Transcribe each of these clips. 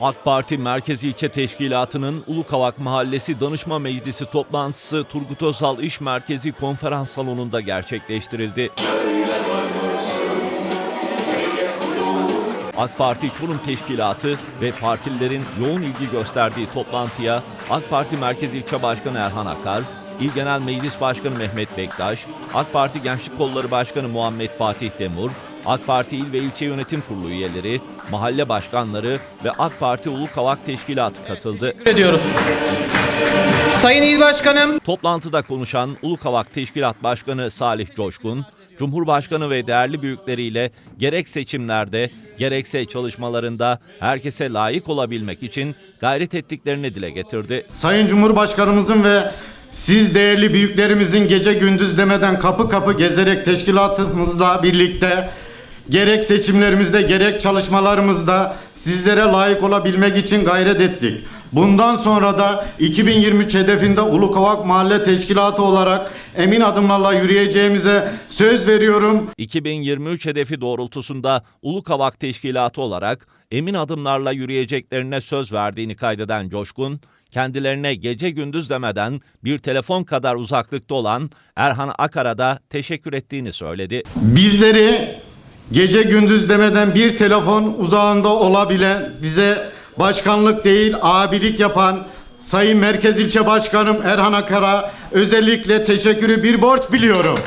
AK Parti Merkez İlçe Teşkilatı'nın Ulukavak Mahallesi Danışma Meclisi toplantısı Turgut Özal İş Merkezi Konferans Salonu'nda gerçekleştirildi. AK Parti Çorum Teşkilatı ve partililerin yoğun ilgi gösterdiği toplantıya AK Parti Merkez İlçe Başkanı Erhan Akar, İl Genel Meclis Başkanı Mehmet Bektaş, AK Parti Gençlik Kolları Başkanı Muhammed Fatih Demur, AK Parti İl ve İlçe Yönetim Kurulu üyeleri, mahalle başkanları ve AK Parti Ulu Kavak Teşkilatı katıldı. Teşekkür ediyoruz. Sayın İl Başkanım, Toplantıda konuşan Ulu Kavak Teşkilat Başkanı Salih Coşkun, Cumhurbaşkanı ve değerli büyükleriyle gerek seçimlerde gerekse çalışmalarında herkese layık olabilmek için gayret ettiklerini dile getirdi. Sayın Cumhurbaşkanımızın ve siz değerli büyüklerimizin gece gündüz demeden kapı kapı gezerek teşkilatımızla birlikte gerek seçimlerimizde gerek çalışmalarımızda sizlere layık olabilmek için gayret ettik. Bundan sonra da 2023 hedefinde Ulukavak Mahalle Teşkilatı olarak emin adımlarla yürüyeceğimize söz veriyorum. 2023 hedefi doğrultusunda Ulu Kavak Teşkilatı olarak emin adımlarla yürüyeceklerine söz verdiğini kaydeden Coşkun, kendilerine gece gündüz demeden bir telefon kadar uzaklıkta olan Erhan Akar'a da teşekkür ettiğini söyledi. Bizleri gece gündüz demeden bir telefon uzağında olabilen bize başkanlık değil abilik yapan Sayın Merkez İlçe Başkanım Erhan Akar'a özellikle teşekkürü bir borç biliyorum.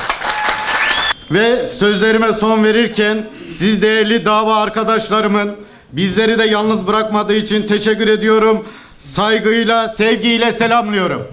Ve sözlerime son verirken siz değerli dava arkadaşlarımın bizleri de yalnız bırakmadığı için teşekkür ediyorum. Saygıyla, sevgiyle selamlıyorum.